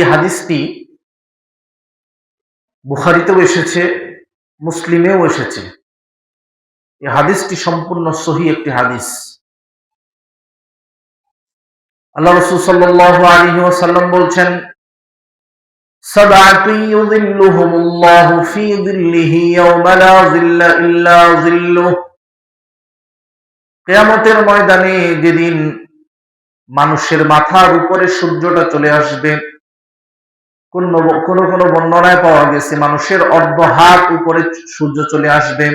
এই হাদিসটি বুখারিতেও এসেছে মুসলিমেও এসেছে এই হাদিসটি সম্পূর্ণ সহি একটি হাদিস আল্লাহ রসুল সাল্লাহ আলী ওসাল্লাম বলছেন سبعة يظلهم الله في ظله يوم لا ظل إلا ظله কেয়ামতের ময়দানে যেদিন মানুষের মাথার উপরে সূর্যটা চলে আসবে কোন কোন বর্ণনায় পাওয়া গেছে, মানুষের অর্ধ হাত উপরে সূর্য চলে আসবে।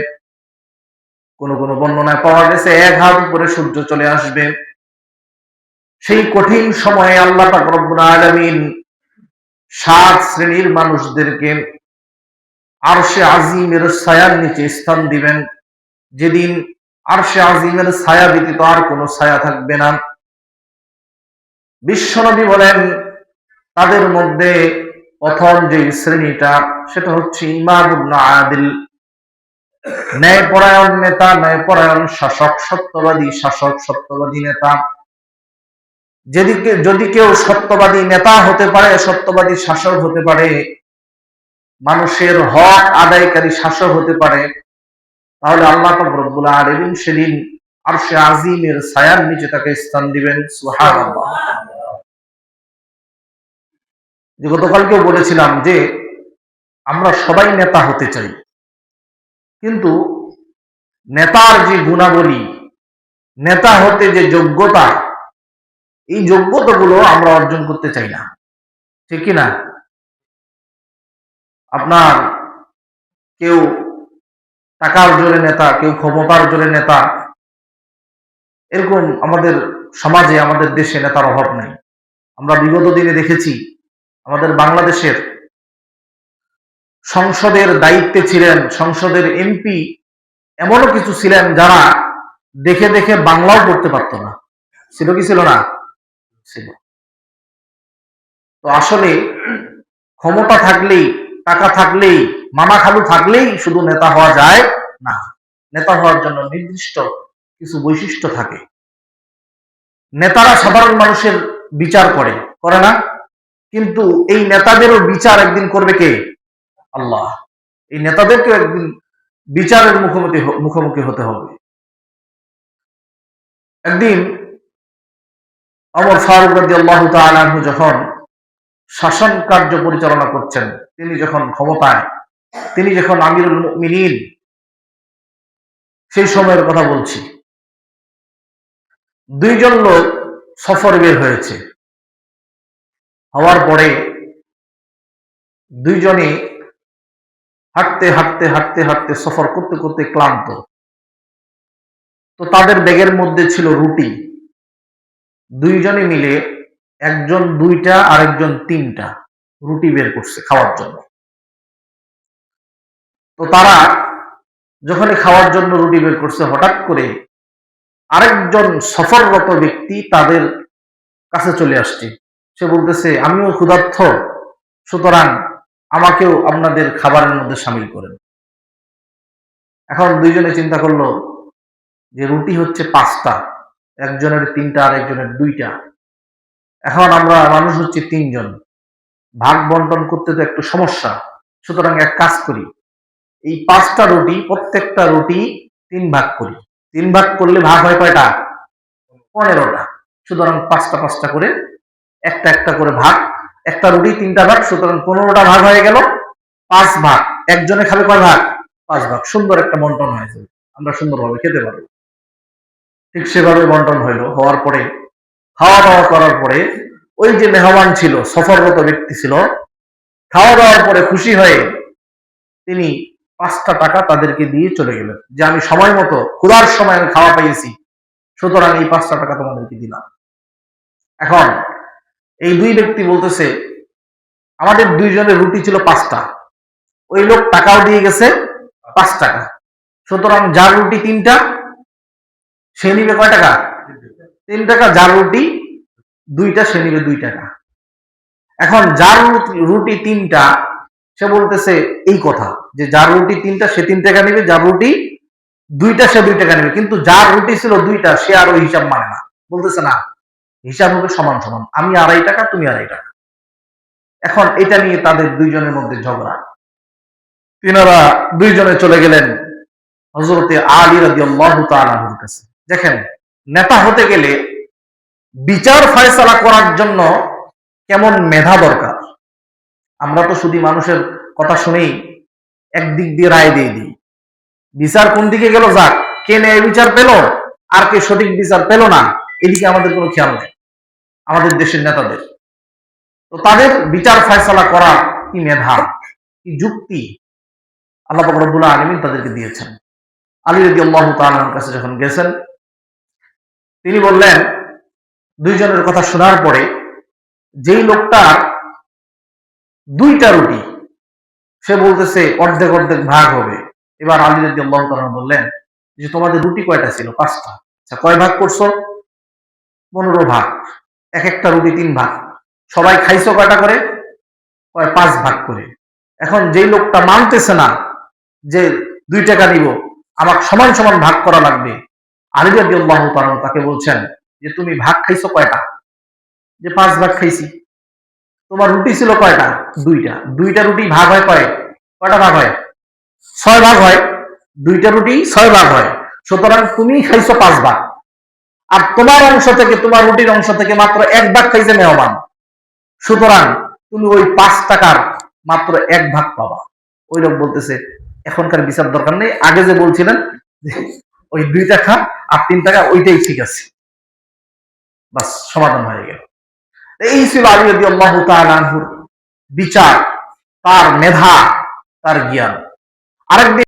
কোন কোন বর্ণনায় পাওয়া গেছে, এক হাত উপরে সূর্য চলে আসবে। সেই কঠিন সময়ে আল্লাহ পাক রব্বুল আলামিন সাত শ্রেণির মানুষদেরকে আজিমের ছায়ার নিচে স্থান দিবেন। যেদিন আরশে আজিমের ছায়া ব্যতীত আর কোনো ছায়া থাকবে না। বিশ্বনবী বলেন, তাদের মধ্যে প্রথম যে শ্রেণীটা, সেটা হচ্ছে ইমামুল্লাহ আদিল। ন্যায়পরায়ণ নেতা, ন্যায়পরায়ণ শাসক, সত্যবাদী শাসক, সত্যবাদী নেতা। যেদিকে যদি কেউ সত্যবাদী নেতা হতে পারে, সত্যবাদী শাসক হতে পারে, মানুষের হক আদায়কারী শাসক হতে পারে, তাহলে আল্লাহ রব্বুল আলমিন সেদিন আর সে আজিমের ছায়ার নিচে তাকে স্থান দিবেন। সুহান যে গতকালকেও বলেছিলাম যে আমরা সবাই নেতা হতে চাই। কিন্তু নেতার যে গুণাবলী, নেতা হতে যে যোগ্যতা, এই যোগ্যতাগুলো আমরা অর্জন করতে চাই না। ঠিক কিনা আপনার কেউ টাকার জোরে নেতা, কেউ ক্ষমতার জোরে নেতা, এরকম আমাদের সমাজে, আমাদের দেশে নেতার অভাব নেই। আমরা বিগত দিনে দেখেছি আমাদের বাংলাদেশের সংসদের দায়িত্বে ছিলেন সংসদের এমপি এমনও কিছু ছিলেন যারা দেখে দেখে বাংলাও পড়তে পারত না। ছিল কি ছিল না? ছিল। তো আসলে ক্ষমতা থাকলেই, টাকা থাকলেই, মামা খালু থাকলেই শুধু নেতা হওয়া যায় না। নেতা হওয়ার জন্য নির্দিষ্ট কিছু বৈশিষ্ট্য থাকে। নেতারা সাধারণ মানুষের বিচার করে করে না? কিন্তু এই নেতাদেরও বিচার একদিন করবে কে? আল্লাহ। এই নেতাদেরকে একদিন বিচারের মুখোমুখি মুখোমুখি হতে হবে। একদিন অমর ফারুক রাজি আল্লাহ তালু যখন শাসন কার্য পরিচালনা করছেন, তিনি যখন ক্ষমতায়, তিনি যখন আমিরুল মিনীন সেই সময়ের কথা বলছি। দুইজন লোক সফর বের হয়েছে। হওয়ার পরে দুইজনে হাঁটতে হাঁটতে হাঁটতে হাঁটতে সফর করতে করতে ক্লান্ত। তো তাদের ব্যাগের মধ্যে ছিল রুটি। দুইজনে মিলে একজন দুইটা, আরেকজন তিনটা রুটি বের করছে খাওয়ার জন্য। তো তারা যখনই খাওয়ার জন্য রুটি বের করছে, হঠাৎ করে আরেকজন সফররত ব্যক্তি তাদের কাছে চলে আসছে। সে বলতেছে, আমিও ক্ষুধার্থ, সুতরাং আমাকেও আপনাদের খাবারের মধ্যে সামিল করেন। এখন দুইজনে চিন্তা করল যে রুটি হচ্ছে পাঁচটা, একজনের তিনটা আর একজনের দুইটা। এখন আমরা মানুষ হচ্ছে তিনজন। ভাগ বন্টন করতে তো একটু সমস্যা। সুতরাং এক কাজ করি, এই পাঁচটা রুটি, প্রত্যেকটা রুটি তিন ভাগ করি। তিন ভাগ করলে ভাগ হয় কয়টা? পনেরোটা। সুতরাং পাঁচটা পাঁচটা করে একটা একটা করে ভাগ, একটা রুটি তিনটা ভাগ, সুতরাং পনেরোটা ভাগ হয়ে গেল, পাঁচ ভাগ। একজনে খাবে কয় ভাগ? পাঁচ ভাগ। সুন্দর একটা বন্টন হয়েছে আমরা সুন্দরভাবে খেতে পারব। ঠিক সেভাবে বন্টন হইল। হওয়ার পরে খাওয়া দাওয়া করার পরে, ওই যে মেহমান ছিল, সফররত ব্যক্তি ছিল খাওয়া দাওয়ার পরে খুশি হয়ে তিনি পাঁচটা টাকা তাদেরকে দিয়ে চলে গেলেন। যে আমি সময় মতো ক্ষুধার সময় আমি খাওয়া পাইয়েছি সুতরাং এই পাঁচটা টাকা তোমাদেরকে দিলাম। এখন এই দুই ব্যক্তি বলতেছে, আমাদের দুইজনের রুটি ছিল পাঁচটা। ওই লোক টাকাও দিয়ে গেছে পাঁচ টাকা। সুতরাং যার রুটি তিনটা, সে নিবে কয় টাকা? তিন টাকা। যার রুটি দুইটা, সে নিবে দুই টাকা। এখন যার রুটি তিনটা, সে বলতেছে এই কথা যে যার রুটি তিনটা, সে তিন টাকা নিবে। যার রুটি দুইটা, সে দুই টাকা নেবে। কিন্তু যার রুটি ছিল দুইটা, সে আর ওই হিসাব মানে না। বলতেছে না। হিসাব হবে সমান সমান। আমি আড়াই টাকা, তুমি আড়াই টাকা। এখন এটা নিয়ে তাদের দুইজনের মধ্যে ঝগড়া। তিনারা দুইজনে চলে গেলেন হজরতে আলী রাজি আল্লাহ কাছে। দেখেন, নেতা হতে গেলে বিচার ফয়সালা করার জন্য কেমন মেধা দরকার? আমরা তো শুধু মানুষের কথা শুনেই একদিক দিয়ে রায় দিয়ে দিই। বিচার কোন দিকে গেল যাক, কে ন্যায় বিচার পেল আর কে সঠিক বিচার পেল না এদিকে আমাদের কোনো খেয়াল নেই। আমাদের দেশের নেতাদের। তো তাদের বিচার ফয়সালা করা কি মেধা? কি যুক্তি? আল্লাহ পাক আলমিন তাদেরকে দিয়েছেন। আলী রদি আল্লাহ তালার কাছে যখন গেছেন, তিনি বললেন, দুইজনের কথা শোনার পরে যেই লোকটার দুইটা রুটি, সে বলতেছে, অর্ধেক অর্ধেক ভাগ হবে। এবার আলী রদি আল্লাহ তালা বললেন যে, তোমাদের রুটি কয়টা ছিল? পাঁচটা। আচ্ছা কয় ভাগ করছ? পনেরো ভাগ, এক একটা রুটি তিন ভাগ। সবাই খাইছো কয়টা করে? পাঁচ ভাগ করে। এখন যেই লোকটা মানতেছে না যে দুই টাকা নিব আমার সমান সমান ভাগ করা লাগবে। আলী রাজি আল্লাহ তাকে বলছেন যে, তুমি ভাগ খাইছো কয়টা? যে, পাঁচ ভাগ খাইছি। তোমার রুটি ছিল কয়টা? দুইটা। দুইটা রুটি ভাগ হয় কয়? কয়টা ভাগ হয়? ছয় ভাগ হয়। দুইটা রুটি ছয় ভাগ হয়। সুতরাং তুমি খাইছো পাঁচ ভাগ। আর তোমার অংশ থেকে, তোমার রুটির অংশ থেকে মাত্র এক ভাগ খাইছে মেহমান। সুতরাং তুমি ওই পাঁচ টাকার মাত্র এক ভাগ পাবা। ওই লোক বলতেছে, এখনকার বিচার দরকার নেই। আগে যে বলছিলেন ওই দুই টাকা আর তিন টাকা, ওইটাই ঠিক আছে। বাস, সমাধান হয়ে গেল। এই ছিল আলী আল্লাহ বিচার, তার মেধা, তার জ্ঞান। আরেকদিন